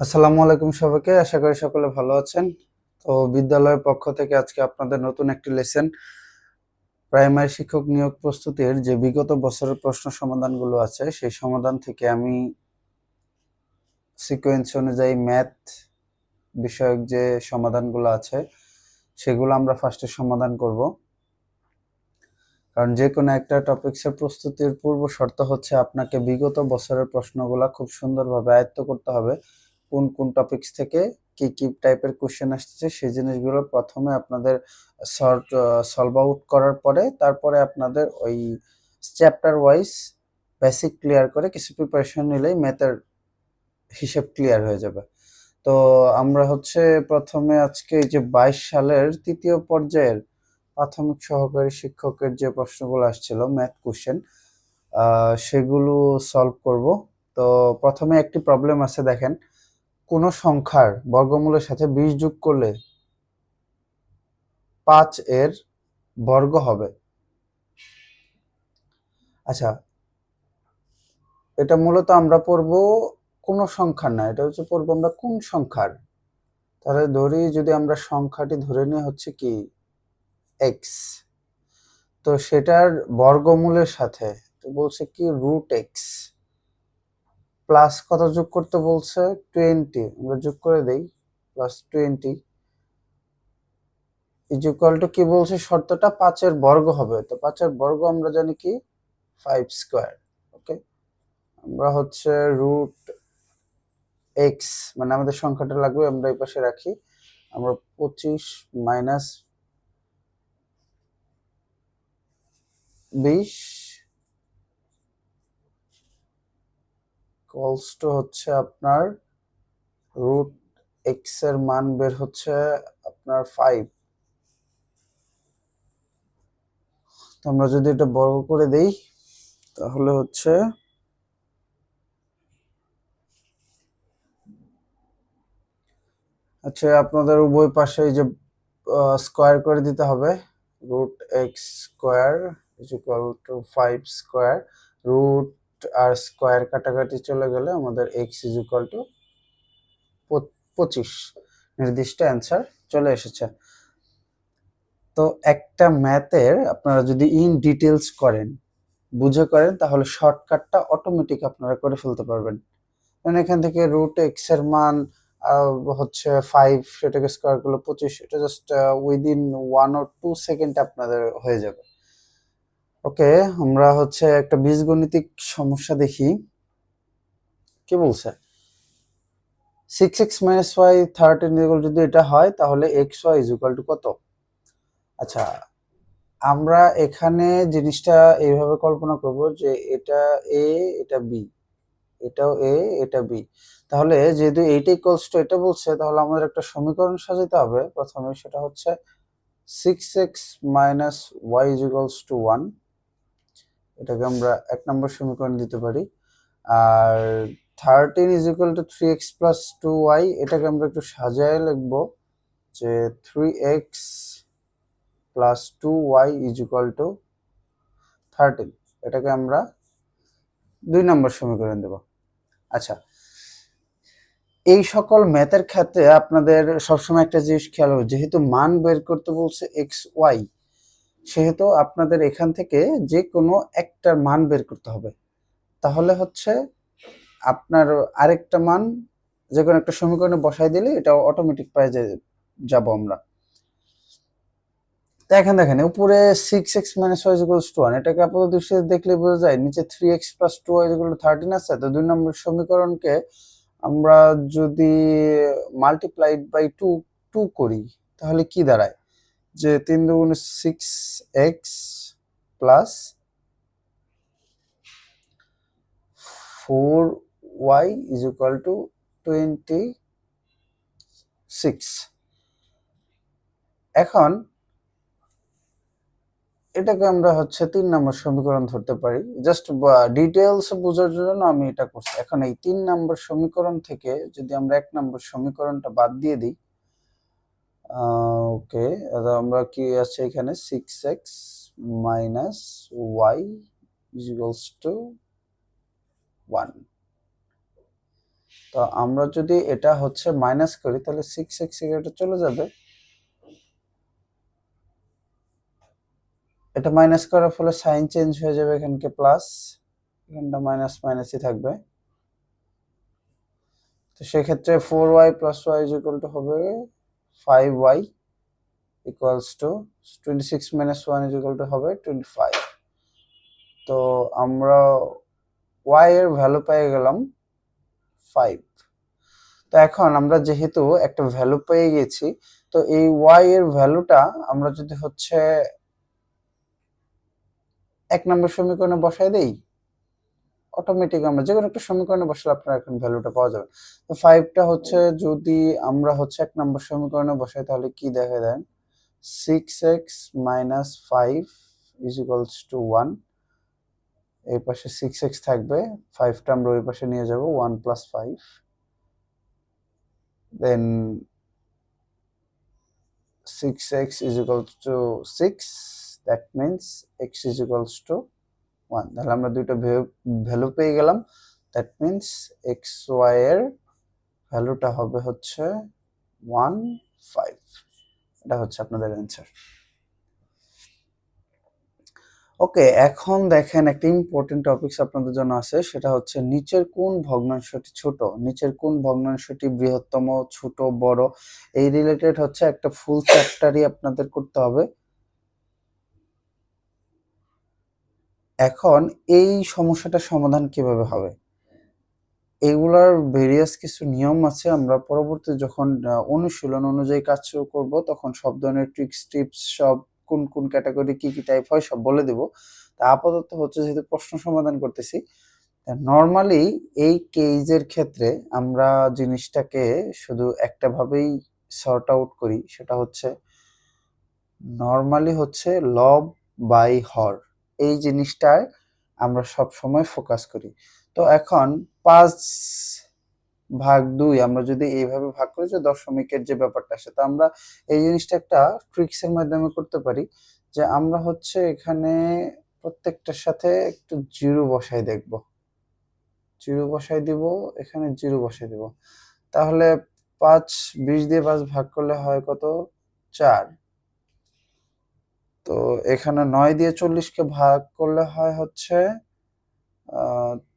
আসসালামু আলাইকুম সবাইকে। আশা করি সকলে ভালো আছেন। তো বিদ্যালয়ের পক্ষ থেকে আজকে আপনাদের নতুন একটি লেসন প্রাইমারি শিক্ষক নিয়োগ প্রস্তুতির যে বিগত বছরের প্রশ্ন সমাধানগুলো আছে, সেই সমাধান থেকে আমি সিকোয়েন্স অনুযায়ী ম্যাথ বিষয়ক যে সমাধানগুলো আছে, সেগুলো আমরা ফার্স্টে সমাধান করব। কারণ যে কোনো একটা টপিক্সের প্রস্তুতির পূর্ব শর্ত হচ্ছে আপনাকে বিগত বছরের প্রশ্নগুলো খুব সুন্দরভাবে আয়ত্ত করতে হবে। কোন কোন টপিকস থেকে কি কি টাইপের কোশ্চেন আসছে সেই জিনিসগুলো প্রথমে আপনাদের সর্ট সলভ আউট করার পরে তারপরে আপনাদের ওই চ্যাপ্টার ওয়াইজ বেসিক ক্লিয়ার করে কিছু প্রিপারেশন নিলেই ম্যাথের হিসেব ক্লিয়ার হয়ে যাবে। তো আমরা হচ্ছে প্রথমে আজকে এই যে বাইশ সালের তৃতীয় পর্যায়ের প্রাথমিক সহকারী শিক্ষকের যে প্রশ্নগুলো আসছিল ম্যাথ কোশ্চেন সেগুলো সলভ করব। তো প্রথমে একটি প্রবলেম আছে দেখেন। কোন সংখ্যার বর্গমূলের সাথে বিশ যোগ করলে পাঁচ এর বর্গ হবে। আচ্ছা এটা মূলত আমরা পড়ব কোন সংখ্যার না, এটা হচ্ছে পড়ব আমরা কোন সংখ্যার? তাহলে ধরি যদি আমরা সংখ্যাটি ধরে নিয়ে হচ্ছে কি এক্স তো সেটার বর্গমূলের সাথে, তো বলছে কি রুট এক্স প্লাস কত যোগ করতে বলছে? টোয়েন্টি আমরা যোগ করে দেই প্লাস টোয়েন্টি ইকুয়াল টু কি বলছে? শর্তটা পাঁচের বর্গ হবে। তো পাঁচের বর্গ আমরা জানি কি? ফাইভ স্কোয়ার ওকে আমরা হচ্ছে রুট এক্স মানে আমাদের সংখ্যাটা লাগবে, আমরা এই পাশে রাখি। আমরা পঁচিশ মাইনাস বিশ কলস টু হচ্ছে আপনার রুট এক্সের মান বের হচ্ছে আপনার ফাইভ তো আমরা যদি এটা বর্গ করে দেই, তাহলে হচ্ছে আচ্ছা আপনাদের উভয় পাশে যে স্কোয়ার করে দিতে হবে root x square is equal to five square root R square কাটাকাটি চলে গেলে আমাদের এক্স ইজ ইকুয়াল টু পঁচিশ। নির্দিষ্ট অ্যান্সার চলে এসেছে। তো একটা ম্যাথের আপনারা যদি ইন ডিটেলস করেন, বুঝে করেন, তাহলে শর্টকাটটা অটোমেটিক আপনারা করে ফেলতে পারবেন। কারণ এখান থেকে রুট এক্সের মান হচ্ছে ফাইভ সেটাকে স্কোয়ার করলে পঁচিশ, এটা just within one or two second আপনাদের হয়ে যাবে। ওকে আমরা হচ্ছে একটা বীজগণিতিক সমস্যা দেখি। কি বলছে? Six x minus y thirteen যদি এটা হয় তাহলে x y is equal to কত? আচ্ছা আমরা এখানে জিনিসটা এইভাবে কল্পনা করব যে এটা এ এটা বি এটাও এ এটা বি তাহলে যেহেতু এইটা ইকুয়ালস টু এটা বলছে তাহলে আমাদের একটা সমীকরণ সাজাতে হবে। প্রথমে সেটা হচ্ছে six x minus y is equals to one এটাকে আমরা এক নম্বর সমীকরণ দিতে পারি। আর thirteen is equal to three x plus two y এটাকে আমরা একটু সাজায় লিখব যে three x plus two y is equal to thirteen এটাকে আমরা দুই নম্বর সমীকরণ দেব। আচ্ছা এই সকল ম্যাথের ক্ষেত্রে আপনাদের সবসময় একটা জিনিস খেয়াল হবে, যেহেতু মান বের করতে বলছে এক্স ওয়াই সেহেতু আপনাদের এখান থেকে যে কোনো একটার মান বের করতে হবে। তাহলে হচ্ছে আপনার আরেকটা মান যে কোনো একটা সমীকরণে বসাই দিলে এটা অটোমেটিক পেয়ে যাব আমরা। তো এখন দেখেন, উপরে six x minus y equals to one এটাকে আপাতত দৃষ্টিতে দেখলে বোঝা যায়, নিচে three x plus two y equal thirteen আছে, তো দুই নম্বর সমীকরণকে আমরা যদি মাল্টিপ্লাইড বাই টু টু করি, তাহলে কি দাঁড়ায়? যে তিন দুগুণ six x plus four y is equal to twenty six এখন এটাকে আমরা হচ্ছে তিন নম্বর সমীকরণ ধরতে পারি। জাস্ট ডিটেলস বোঝার জন্য আমি এটা করছি। এখন এই তিন নম্বর সমীকরণ থেকে যদি আমরা এক নম্বর সমীকরণটা বাদ দিয়ে দিই ওকে আমরা কি আছে এখানে? Six x minus y is equals to one তো আমরা যদি এটা হচ্ছে মাইনাস করি, তাহলে সিক্স এক্স এটা চলে যাবে। এটা মাইনাস করার ফলে সাইন চেঞ্জ হয়ে যাবে এখানকে প্লাস এখানটা মাইনাস মাইনাসই থাকবে। তো সেক্ষেত্রে four y plus y is হবে five y equals to twenty six minus one is equal to হবে টোয়েন্টি ফাইভ তো আমরা ওয়াই এর ভ্যালু পেয়ে গেলাম ফাইভ তো এখন আমরা যেহেতু একটা ভ্যালু পেয়ে গেছি, তো এই ওয়াই এর ভ্যালুটা আমরা যদি হচ্ছে এক নম্বর সমীকরণে বসাই দেই অটোমেটিক আমরা যে কোনো একটা সমীকরণে বসলে আপনার এখন ভ্যালুটা পাওয়া যাবে। তো ফাইভটা হচ্ছে যদি আমরা হচ্ছে এক নম্বর সমীকরণে বসাই, তাহলে কি দেখা then six x minus five is equals to one এই পাশে সিক্স এক্স থাকবে ফাইভটা আমরা ওই পাশে নিয়ে যাব one plus five then six x is equals to six that means x is equals to one, তাহলে আমরা দুইটা ভ্যালু পেয়ে গেলাম। দ্যাট মিনস এক্স ওয়াই এর ভ্যালুটা হবে হচ্ছে ওয়ান, ফাইভ। এটা হচ্ছে আপনাদের অ্যান্সার ওকে এখন দেখেন একটা ইম্পর্টেন্ট টপিকস আপনাদের জন্য আছে, সেটা হচ্ছে নিচের কোন ভগ্নাংশটি ছোট? নিচের কোন ভগ্নাংশটি বৃহত্তম, ছোট, বড়? এই রিলেটেড হচ্ছে একটা ফুল চ্যাপ্টারই আপনাদের করতে হবে। এখন এই সমস্যাটার সমাধান কীভাবে হবে? এগুলার ভেরিয়াস কিছু নিয়ম আছে, আমরা পরবর্তী যখন অনুশীলন অনুযায়ী কাজ শুরু করব, তখন সব ধরনের ট্রিক্স টিপস সব কোন কোন ক্যাটাগরি কি কি টাইপ হয় সব বলে দেব। তা আপাতত হচ্ছে যেহেতু প্রশ্ন সমাধান করতেছি নর্মালি এই কেজের ক্ষেত্রে আমরা জিনিসটাকে শুধু একটা ভাবেই সর্ট আউট করি, সেটা হচ্ছে নর্মালি হচ্ছে লব বাই হর এই জিনিসটায় আমরা সব সময় ফোকাস করি। তো এখন পাঁচ ভাগ দুই আমরা যদি এইভাবে ভাগ করি যে দশমিকের যে ব্যাপারটা তো আমরা এই জিনিসটা একটা ট্রিক্সের মাধ্যমে করতে পারি যে আমরা হচ্ছে এখানে প্রত্যেকটার সাথে একটু জিরো বসাই দেখব। জিরো বসাই দিব, এখানে জিরো বসাই দিব। তাহলে পাঁচ, বিশ দিয়ে পাঁচ ভাগ করলে হয় কত? চার। তো এখানে নয় দিয়ে চল্লিশকে ভাগ করলে হয় হচ্ছে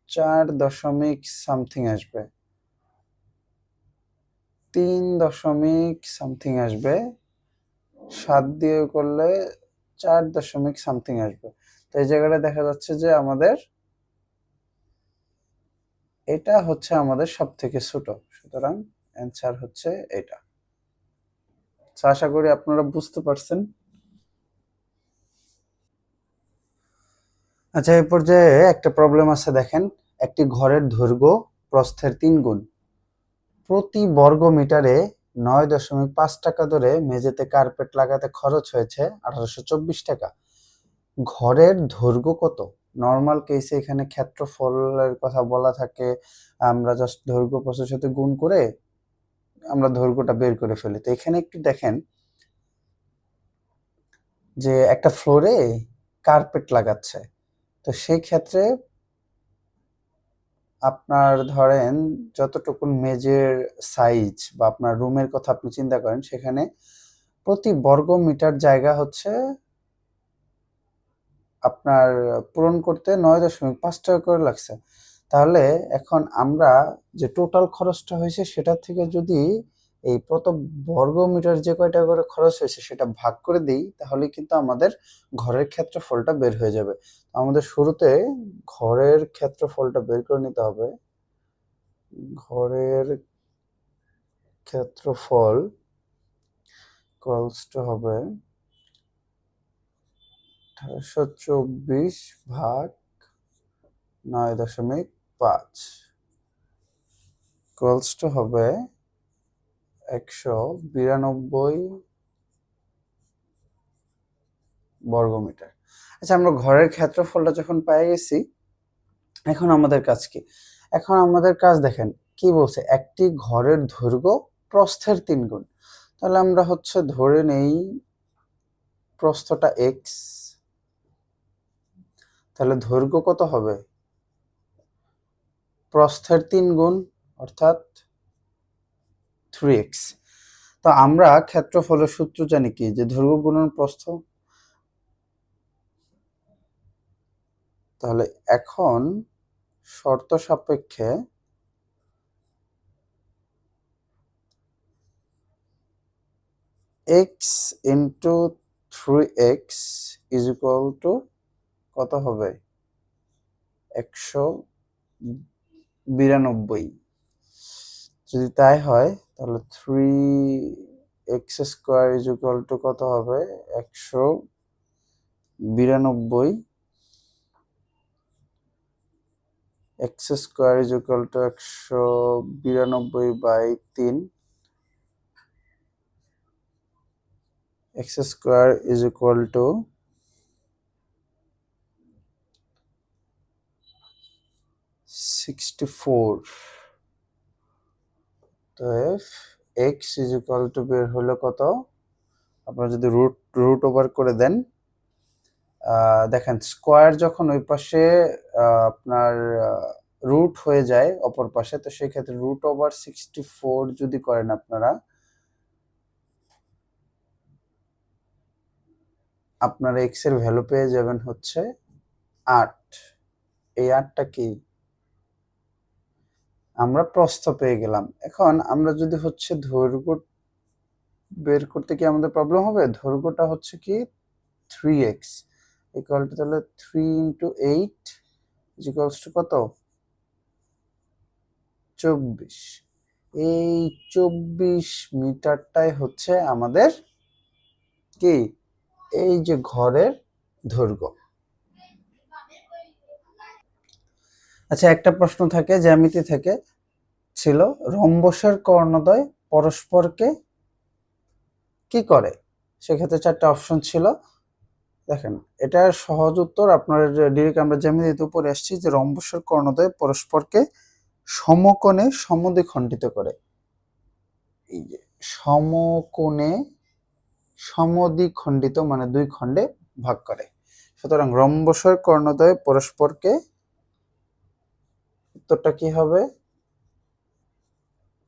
চার দশমিক সামথিং আসবে। তিন দশমিক সামথিং আসবে। সাত দিয়ে করলে চার দশমিক সামথিং আসবে। তো এই জায়গাটা দেখা যাচ্ছে যে আমাদের এটা হচ্ছে আমাদের সব থেকে ছোট। সুতরাং অ্যান্সার হচ্ছে এটা। আশা করি আপনারা বুঝতে পারছেন। আচ্ছা এই পর্যায়ে একটা প্রবলেম আছে দেখেন। একটি ঘরের দৈর্ঘ্য প্রস্থের তিন গুণ। প্রতি বর্গ মিটারে নয় দশমিক পাঁচ টাকা ধরে মেঝেতে কার্পেট লাগাতে খরচ হয়েছে আঠারোশো চব্বিশ টাকা। ঘরের দৈর্ঘ্য কত? নর্মাল কেসে এখানে ক্ষেত্রফলের কথা বলা থাকে। আমরা জাস্ট দৈর্ঘ্য প্রস্থের সাথে গুণ করে আমরা দৈর্ঘ্যটা বের করে ফেলি। তো এখানে একটু দেখেন যে একটা ফ্লোরে কার্পেট লাগাচ্ছে। তো সেই ক্ষেত্রে আপনার ধরেন যতটুকুন মেজের সাইজ বা আপনার রুমের কথা আপনি চিন্তা করেন, সেখানে প্রতি বর্গ মিটার জায়গা হচ্ছে আপনার পূরণ করতে নয় দশমিক পাঁচ টাকা করে লাগছে। তাহলে এখন আমরা যে টোটাল খরচটা হয়েছে সেটার থেকে যদি এই প্রত বর্গ মিটার যে কয়টা করে খরচ হয়েছে, সেটা ভাগ করে দিই তাহলে কিন্তু আমাদের ঘরের ক্ষেত্রফলটা বের হয়ে যাবে। আমাদের শুরুতে ঘরের ক্ষেত্রফলটা বের করে নিতে হবে। ঘরের ক্ষেত্রফল কলসটা হবে আঠারোশো চব্বিশ ভাগ নয় দশমিক পাঁচ কলসটা হবে একশো বিরানব্বই বর্গমিটার। আচ্ছা আমরা ঘরের ক্ষেত্রফলটা যখন পেয়ে গেছি, এখন আমাদের কাজ কি? এখন আমাদের কাজ দেখেন, কি বলছে? একটি ঘরের দৈর্ঘ্য প্রস্থের তিন গুণ। তাহলে আমরা হচ্ছে ধরে নেই প্রস্থটা এক্স তাহলে দৈর্ঘ্য কত হবে? প্রস্থের তিন গুণ, অর্থাৎ থ্রি এক্স তো আমরা ক্ষেত্রফলের সূত্র জানি কি? যে দৈর্ঘ্য গুণন প্রস্থ তাহলে এখন শর্ত সাপেক্ষে x into three x is equal to কত হবে? একশো বিরানব্বই। যদি তাই হয়, তাহলে three x square is equal to কত হবে? একশো বিরানব্বই x square is equal to একশো বিরানব্বই বাই তিন। X square is equal to sixty four. তো এক্স ইজ ইকুয়াল টু বের হলো কত? আপনারা যদি রুট রুট ওভার করে দেন দেখেন স্কোয়ার যখন ওই পাশে আপনার রুট হয়ে যায় অপর পাশে, তো সেই ক্ষেত্রে রুট ওভার সিক্সটি ফোর যদি করেন আপনারা, আপনার এক্সের ভ্যালু পেয়ে যাবেন হচ্ছে আট। এই আটটা কি? আমরা প্রস্থ পেয়ে গেলাম। এখন আমরা যদি হচ্ছে দৈর্ঘ্য বের করতে কি আমাদের প্রবলেম হবে? দৈর্ঘ্যটা হচ্ছে কি? থ্রি এক্স ইকুয়াল টু তাহলে three into eight equals to কত? চব্বিশ। এই চব্বিশ মিটারটাই হচ্ছে আমাদের কি? এই যে ঘরের দৈর্ঘ্য। আচ্ছা একটা প্রশ্ন থাকে, জ্যামিতি থেকে ছিল, রম্বসের কর্ণদয় পরস্পরকে কি করে? সেক্ষেত্রে চারটা অপশন ছিল দেখেন এটা সহজ উত্তর আপনার ডিরেক্ট আমরা জ্যামিতিতে উপরে আসছি যে রম্বসের কর্ণদয় পরস্পরকে সমকোণে সমদ্বিখণ্ডিত করে। এই যে সমকোণে সমদ্বিখণ্ডিত মানে দুই খণ্ডে ভাগ করে। সুতরাং রম্বসের কর্ণদয় পরস্পরকে উত্তরটা কি হবে?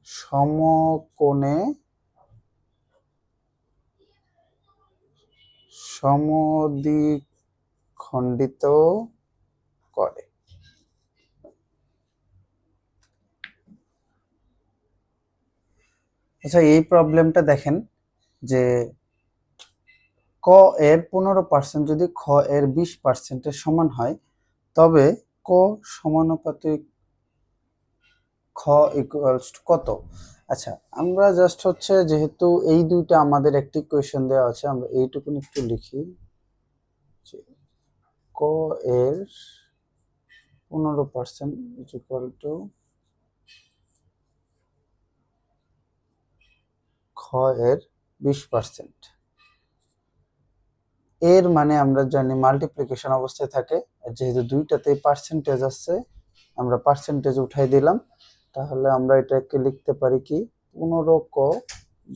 সমকোণে সমদ্বিখণ্ডিত করে। আচ্ছা এই প্রবলেমটা দেখেন যে ক এর পনেরো পার্সেন্ট যদি খ এর বিশ পার্সেন্টের সমান হয়, তবে ক সমানুপাতিক খ ইকুয়ালস কত? আচ্ছা আমরা জাস্ট হচ্ছে যেহেতু এই দুইটা আমাদের একটি কোয়েশন দেওয়া আছে, আমরা এইটুকুন একটু লিখি। ক এর পনেরো পার্সেন্ট ইজ ইকুয়াল টু খ এর বিশ পার্সেন্ট এর মানে আমরা জানি মাল্টিপ্লিকেশন অবস্থায় থাকে, আর যেহেতু দুইটাতে পার্সেন্টেজ আছে আমরা পার্সেন্টেজ উঠাই দিলাম। তাহলে আমরা এটাকে লিখতে পারি কি? পনেরো ক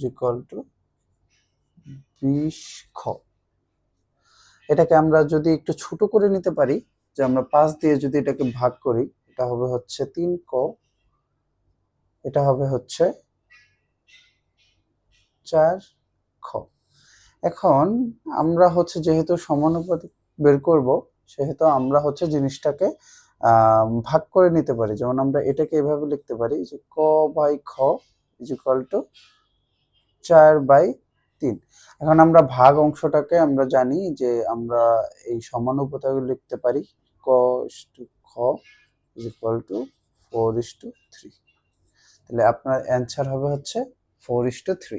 ইকুয়াল টু বিশ খ। এটাকে আমরা যদি একটু ছোট করে নিতে পারি, যে আমরা পাঁচ দিয়ে যদি এটাকে ভাগ করি, এটা হবে হচ্ছে তিন ক। এটা হবে হচ্ছে চার খ। এখন আমরা হচ্ছে যেহেতু সমানুপাতিক বের করব, সেহেতু আমরা হচ্ছে জিনিসটাকে ভাগ করে নিতে পারি। যেমন আমরা এটাকে এভাবে লিখতে পারি যে ক বাই খ ইজ ইকুয়াল টু চার বাই তিন। এখন আমরা ভাগ অংশটাকে আমরা জানি যে আমরা এই সমান সমানুপাতকে লিখতে পারি ক টু খ is equal to four is to three তাহলে আপনার অ্যান্সার হবে হচ্ছে ফোর ইস টু থ্রি